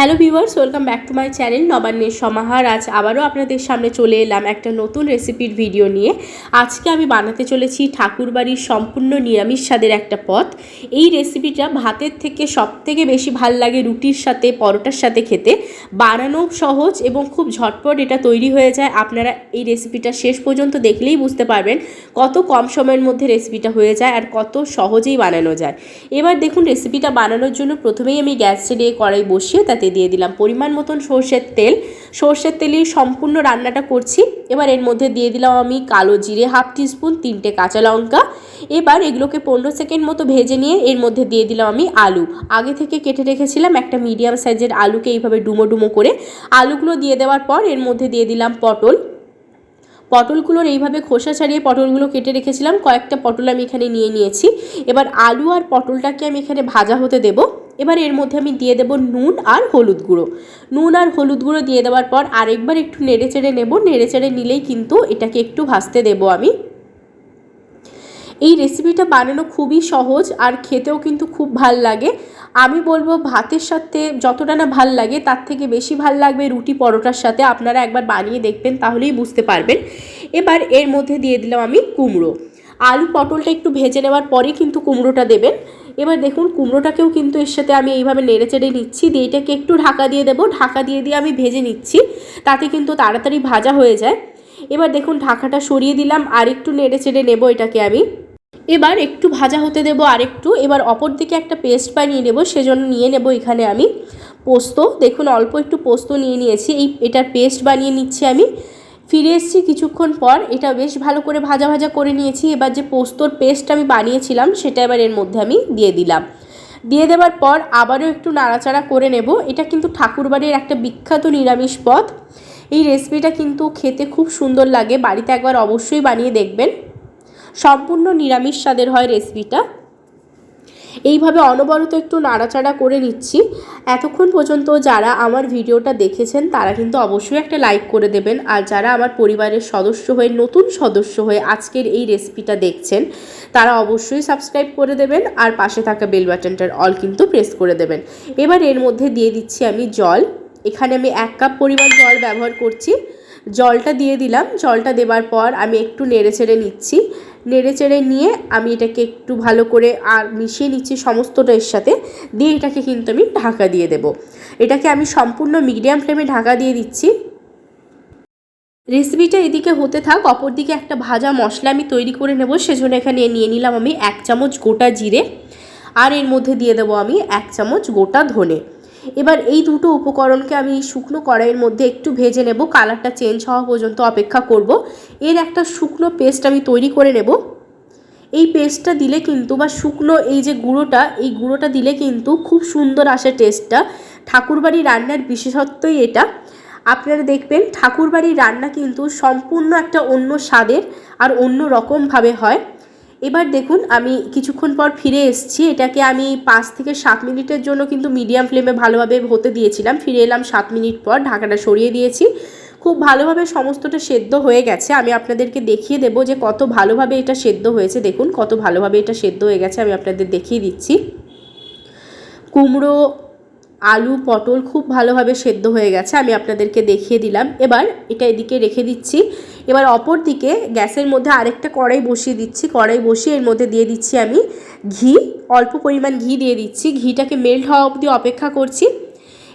Hello viewers, welcome back to my channel নবান্নের সমাহার। আজ আবারও আপনাদের সামনে চলে এলাম একটা নতুন রেসিপির ভিডিও নিয়ে। আজকে আমি বানাতে চলেছি ঠাকুরবাড়ির সম্পূর্ণ নিরামিষ স্বাদের একটা পথ এই রেসিপিটা ভাতের থেকে সব থেকে বেশি ভালো লাগে রুটির সাথে, পরোটার সাথে খেতে। বানানো সহজ এবং খুব ঝটপট এটা তৈরি হয়ে যায়। আপনারা এই রেসিপিটা শেষ পর্যন্ত দেখলেই বুঝতে পারবেন কত কম সময়ের মধ্যে রেসিপিটা হয়ে যায় আর কত সহজেই বানানো যায়। এবার দেখুন রেসিপিটা বানানোর জন্য প্রথমেই আমি গ্যাস ছেড়ে কড়াই বসিয়ে তাতে দিয়ে দিলাম। পরিমাণ মতন সর্ষের তেল। সর্ষের তেলেই সম্পূর্ণ রান্নাটা করছি। এবার এর মধ্যে দিয়ে দিলাম আমি কালো জিরে হাফ টিস্পুন, তিনটে কাঁচা লঙ্কা। এবার এগুলোকে পনেরো সেকেন্ড মতো ভেজে নিয়ে এর মধ্যে দিয়ে দিলাম আমি আলু। আগে থেকে কেটে রেখেছিলাম একটা মিডিয়াম সাইজের আলুকে এইভাবে ডুমো ডুমো করে। আলুগুলো দিয়ে দেওয়ার পর এর মধ্যে দিয়ে দিলাম পটল। পটলগুলোর এইভাবে খোসা ছাড়িয়ে পটলগুলো কেটে রেখেছিলাম। কয়েকটা পটল আমি এখানে নিয়ে নিয়েছি। এবার আলু আর পটলটাকে আমি এখানে ভাজা হতে দেব। এবার এর মধ্যে আমি দিয়ে দেব নুন আর হলুদ গুঁড়ো। নুন আর হলুদ গুঁড়ো দিয়ে দেওয়ার পর আরেকবার একটু নেড়ে চেড়ে নেব। নেড়ে চেড়ে নিলেই কিন্তু এটাকে একটু ভাজতে দেব আমি। এই রেসিপিটা বানানো খুবই সহজ আর খেতেও কিন্তু খুব ভালো লাগে। আমি বলব ভাতের সাথে যতটা না ভালো লাগে, তার থেকে বেশি ভালো লাগবে রুটি পরোটার সাথে। আপনারা একবার বানিয়ে দেখবেন, তাহলেই বুঝতে পারবেন। এবার এর মধ্যে দিয়ে দিলাম আমি কুমড়ো। আলু পটলটা একটু ভেজে নেওয়ার পরে কিন্তু কুমড়োটা দেবেন। এবার দেখুন, কুমড়োটাকেও কিন্তু এর সাথে আমি এইভাবে নেড়ে চেড়ে নিচ্ছি, দিয়ে এটাকে একটু ঢাকা দিয়ে দেবো। ঢাকা দিয়ে দিয়ে আমি ভেজে নিচ্ছি, তাতে কিন্তু তাড়াতাড়ি ভাজা হয়ে যায়। এবার দেখুন, ঢাকাটা সরিয়ে দিলাম, আর একটু নেড়ে চেড়ে নেব এটাকে আমি। এবার একটু ভাজা হতে দেবো আরেকটু। এবার অপর দিকে একটা পেস্ট বানিয়ে নেব, সেজন্য নিয়ে নেব এখানে আমি। পোস্ত, দেখুন, অল্প একটু পোস্ত নিয়ে নিয়েছি, এই, এটার পেস্ট বানিয়ে নিচ্ছি আমি। ফিরে এসেছি কিছুক্ষণ পর। এটা বেশ ভালো করে ভাজা ভাজা করে নিয়েছি। এবার যে পোস্তর পেস্ট আমি বানিয়েছিলাম, সেটা এবার এর মধ্যে আমি দিয়ে দিলাম। দিয়ে দেওয়ার পর আবারও একটু নাড়াচাড়া করে নেব। এটা কিন্তু ঠাকুরবাড়ির একটা বিখ্যাত নিরামিষ পদ। এই রেসিপিটা কিন্তু খেতে খুব সুন্দর লাগে। বাড়িতে একবার অবশ্যই বানিয়ে দেখবেন। সম্পূর্ণ নিরামিষ স্বাদের হয় রেসিপিটা। এইভাবে অনবরত একটু নাড়াচাড়া করে নিচ্ছি। এতক্ষণ পর্যন্ত যারা আমার ভিডিওটা দেখেছেন, তারা কিন্তু অবশ্যই একটা লাইক করে দেবেন। আর যারা আমার পরিবারের সদস্য হয়ে, নতুন সদস্য হয়ে আজকের এই রেসিপিটা দেখছেন, তারা অবশ্যই সাবস্ক্রাইব করে দেবেন আর পাশে থাকা বেল বাটনটার অল কিন্তু প্রেস করে দেবেন। এবার এর মধ্যে দিয়ে দিচ্ছি আমি জল। এখানে আমি এক কাপ পরিমাণ জল ব্যবহার করছি। জলটা দিয়ে দিলাম। জলটা দেওয়ার পর আমি একটু নেড়ে ছেড়ে নিচ্ছি। নেড়ে চেড়ে নিয়ে আমি এটাকে একটু ভালো করে আর মিশিয়ে নিচ্ছি সমস্তটা এর সাথে, দিয়ে এটাকে কিন্তু আমি ঢাকা দিয়ে দেব। এটাকে আমি সম্পূর্ণ মিডিয়াম ফ্লেমে ঢাকা দিয়ে দিচ্ছি। রেসিপিটা এদিকে হতে থাক অপর দিকে একটা ভাজা মশলা আমি তৈরি করে নেব, সেজন্য এখানে নিয়ে নিলাম আমি এক চামচ গোটা জিরে, আর এর মধ্যে দিয়ে দেবো আমি এক চামচ গোটা ধনে। এবার এই দুটো উপকরণকে আমি শুকনো কড়াইয়ের মধ্যে একটু ভেজে নেব। কালারটা চেঞ্জ হওয়া পর্যন্ত অপেক্ষা করব। এর একটা শুকনো পেস্ট আমি তৈরি করে নেব। এই পেস্টটা দিলে কিন্তু বা শুকনো এই যে গুঁড়োটা, এই গুঁড়োটা দিলে কিন্তু খুব সুন্দর আসে টেস্টটা। ঠাকুরবাড়ি রান্নার বিশেষত্বই এটা। আপনারা দেখবেন ঠাকুরবাড়ির রান্না কিন্তু সম্পূর্ণ একটা অন্য স্বাদের আর অন্য রকমভাবে হয়। এবার দেখুন, আমি কিছুক্ষণ পর ফিরে এসেছি। এটাকে আমি পাঁচ থেকে সাত মিনিটের জন্য কিন্তু মিডিয়াম ফ্লেমে ভালোভাবে হতে দিয়েছিলাম। ফিরে এলাম সাত মিনিট পর, ঢাকাটা সরিয়ে দিয়েছি। খুব ভালোভাবে সমস্তটা সেদ্ধ হয়ে গেছে। আমি আপনাদেরকে দেখিয়ে দেব যে কত ভালোভাবে এটা সেদ্ধ হয়েছে। দেখুন, কত ভালোভাবে এটা সেদ্ধ হয়ে গেছে, আমি আপনাদের দেখিয়ে দিচ্ছি। কুমড়ো, আলু, পটল খুব ভালোভাবে সেদ্ধ হয়ে গেছে, আমি আপনাদেরকে দেখিয়ে দিলাম। এবার এটা এদিকে রেখে দিচ্ছি। এবার অপর দিকে গ্যাসের মধ্যে আরেকটা কড়াই বসিয়ে দিচ্ছি। কড়াই বসিয়ে এর মধ্যে দিয়ে দিচ্ছি আমি ঘি। অল্প পরিমাণ ঘি দিয়ে দিচ্ছি। ঘিটাকে মেল্ট হওয়া অবধি অপেক্ষা করছি।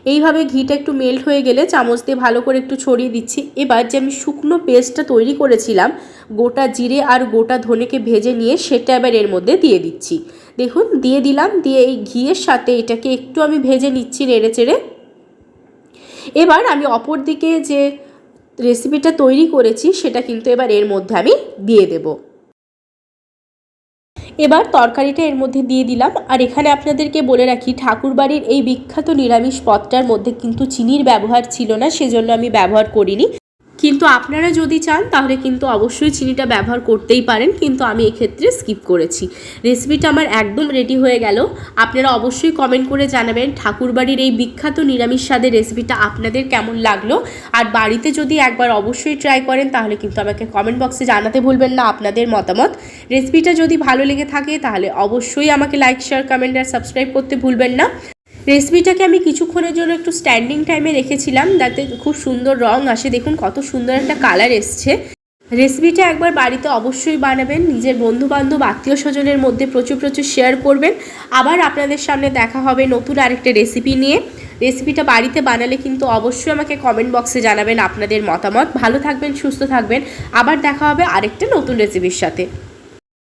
এইভাবে ঘিটা একটু মেল্ট হয়ে গেলে চামচ দিয়ে ভালো করে একটু ছড়িয়ে দিচ্ছি। এবার যে আমি শুকনো পেস্টটা তৈরি করেছিলাম, গোটা জিরে আর গোটা ধনেকে ভেজে নিয়ে সেটা এবার এর মধ্যে দিয়ে দিচ্ছি। দেখুন, দিয়ে দিলাম, দিয়ে এই ঘিয়ের সাথে এটাকে একটু আমি ভেজে নিচ্ছি নেড়ে চেড়ে এবার আমি অপর দিকে যে রেসিপিটা তৈরি করেছি, সেটা কিন্তু এবার এর মধ্যে আমি দিয়ে দেব। এবার তরকারিটা এর মধ্যে দিয়ে দিলাম। আর এখানে আপনাদেরকে বলে রাখি, ঠাকুরবাড়ির এই বিখ্যাত নিরামিষ পদটার মধ্যে কিন্তু চিনির ব্যবহার ছিল না, সেজন্য আমি ব্যবহার করিনি। কিন্তু আপনারা যদি চান, তাহলে কিন্তু অবশ্যই চিনিটা ব্যবহার করতেই পারেন, কিন্তু আমি এক্ষেত্রে স্কিপ করেছি। রেসিপিটা আমার একদম রেডি হয়ে গেল। আপনারা অবশ্যই কমেন্ট করে জানাবেন, ঠাকুরবাড়ির এই বিখ্যাত নিরামিষ স্বাদের রেসিপিটা আপনাদের কেমন লাগল? আর বাড়িতে যদি একবার অবশ্যই ট্রাই করেন, তাহলে কিন্তু আমাকে কমেন্ট বক্সে জানাতে ভুলবেন না আপনাদের মতামত। রেসিপিটা যদি ভালো লেগে থাকে, তাহলে অবশ্যই আমাকে লাইক শেয়ার কমেন্ট আর সাবস্ক্রাইব করতে ভুলবেন না। রেসিপিটাকে আমি কিছুক্ষণের জন্য একটু স্ট্যান্ডিং টাইমে রেখেছিলাম, যাতে খুব সুন্দর রং আসে। দেখুন কত সুন্দর একটা কালার এসছে। রেসিপিটা একবার বাড়িতে অবশ্যই বানাবেন, নিজের বন্ধু বান্ধব আত্মীয় স্বজনের মধ্যে প্রচুর প্রচুর শেয়ার করবেন। আবার আপনাদের সামনে দেখা হবে নতুন আরেকটা রেসিপি নিয়ে। রেসিপিটা বাড়িতে বানালে কিন্তু অবশ্যই আমাকে কমেন্ট বক্সে জানাবেন আপনাদের মতামত। ভালো থাকবেন, সুস্থ থাকবেন। আবার দেখা হবে আরেকটা নতুন রেসিপির সাথে।